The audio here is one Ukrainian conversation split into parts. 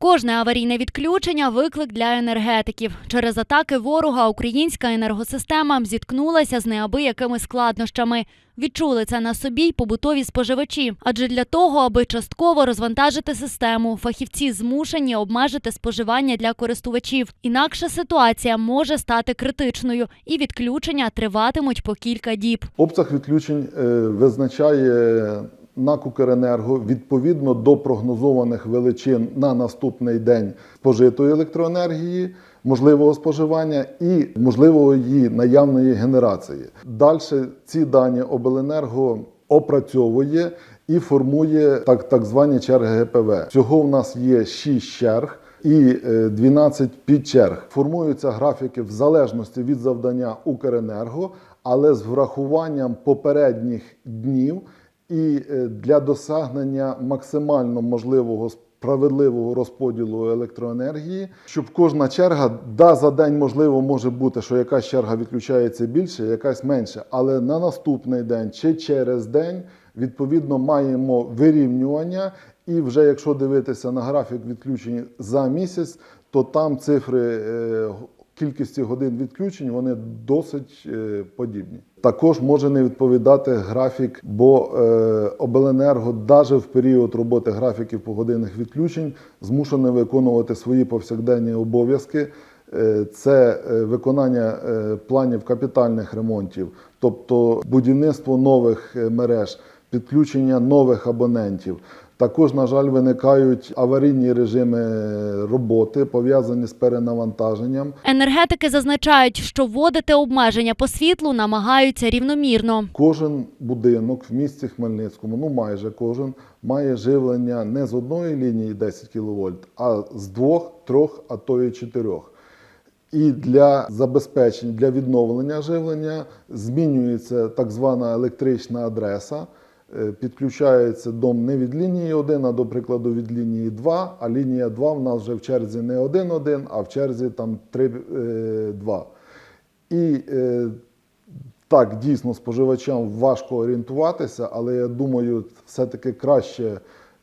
Кожне аварійне відключення виклик для енергетиків. Через атаки ворога українська енергосистема зіткнулася з неабиякими складнощами. Відчули це на собі й побутові споживачі. Адже для того, аби частково розвантажити систему, фахівці змушені обмежити споживання для користувачів. Інакше ситуація може стати критичною, і відключення триватимуть по кілька діб. Обсяг відключень е, визначає НАК «Укренерго» відповідно до прогнозованих величин на наступний день спожитої електроенергії, можливого споживання і можливого її наявної генерації. Далі ці дані обленерго опрацьовує і формує так, так звані черги ГПВ. Всього в нас є 6 черг. І е, 12 підчерг формуються графіки в залежності від завдання Укренерго, але з врахуванням попередніх днів і е, для досягнення максимально можливого справедливого розподілу електроенергії, щоб кожна черга, да, за день можливо може бути, що якась черга відключається більше, якась менше, але на наступний день чи через день відповідно маємо вирівнювання. І вже якщо дивитися на графік відключень за місяць, то там цифри кількості годин відключень вони досить е, подібні. Також може не відповідати графік, бо е, обленерго навіть в період роботи графіків погодинних відключень змушене виконувати свої повсякденні обов'язки. Е, Це е, виконання планів капітальних ремонтів, тобто будівництво нових мереж, підключення нових абонентів. Також, на жаль, виникають аварійні режими роботи, пов'язані з перенавантаженням. Енергетики зазначають, що вводити обмеження по світлу намагаються рівномірно. Кожен будинок в місті Хмельницькому, ну майже кожен, має живлення не з одної лінії 10 кВт, а з двох, трьох, а то і чотирьох. І для забезпечення, для відновлення живлення змінюється так звана електрична адреса. Е, Підключається дом не від лінії 1, а до прикладу від лінії 2. А лінія 2 в нас вже в черзі не 1-1, а в черзі там 3-2. І е, так, дійсно, споживачам важко орієнтуватися, але я думаю, все-таки краще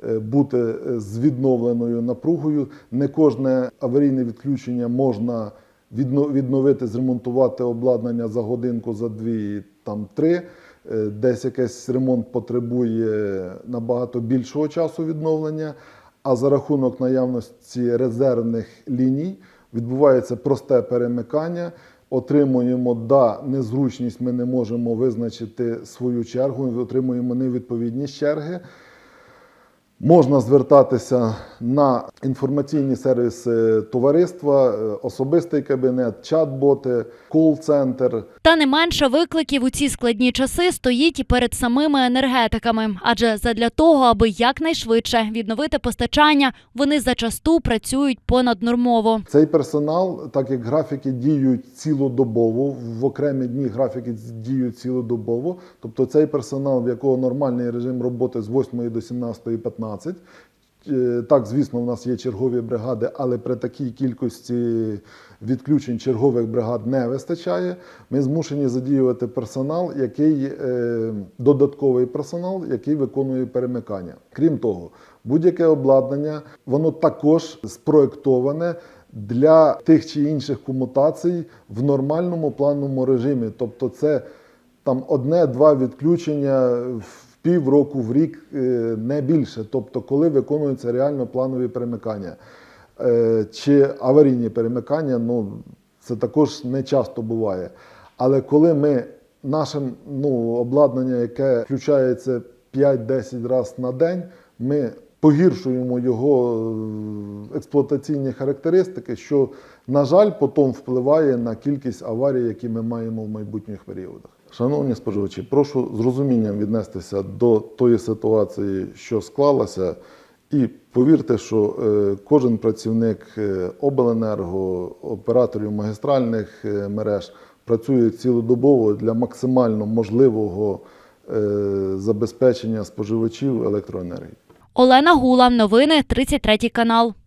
е, бути е, з відновленою напругою. Не кожне аварійне відключення можна відновити, зремонтувати обладнання за годинку, за дві, там три. Е, Десь якийсь ремонт потребує набагато більшого часу відновлення, а за рахунок наявності резервних ліній відбувається просте перемикання. Отримуємо да, незручність, ми не можемо визначити свою чергу, отримуємо невідповідність черги. Можна звертатися на інформаційні сервіси товариства, е, особистий кабінет, чат-боти, кол-центр. Та не менше викликів у ці складні часи стоїть і перед самими енергетиками. Адже задля того, аби якнайшвидше відновити постачання, вони зачасту працюють понаднормово. Цей персонал, так як графіки діють цілодобово, в окремі дні графіки діють цілодобово. Тобто цей персонал, в якого нормальний режим роботи з 8 до 17.15. Е, Так, звісно, в нас є чергові бригади, але при такій кількості відключень чергових бригад не вистачає. Ми змушені задіювати персонал, який е, додатковий персонал, який виконує перемикання. Крім того, будь-яке обладнання, воно також спроектоване для тих чи інших комутацій в нормальному плановому режимі. Тобто, це там одне-два відключення в півроку, в рік, е, не більше. Тобто, коли виконуються реально планові перемикання. Е, Чи аварійні перемикання, ну це також не часто буває. Але коли ми нашим ну, обладнання, яке включається 5-10 разів на день, ми погіршуємо його е, експлуатаційні характеристики, що, на жаль, потім впливає на кількість аварій, які ми маємо в майбутніх періодах. Шановні споживачі, прошу з розумінням віднестися до тої ситуації, що склалася, і повірте, що е, кожен працівник е, обленерго, операторів магістральних е, мереж працює цілодобово для максимально можливого забезпечення споживачів електроенергії. Олена Гула, новини 33 канал.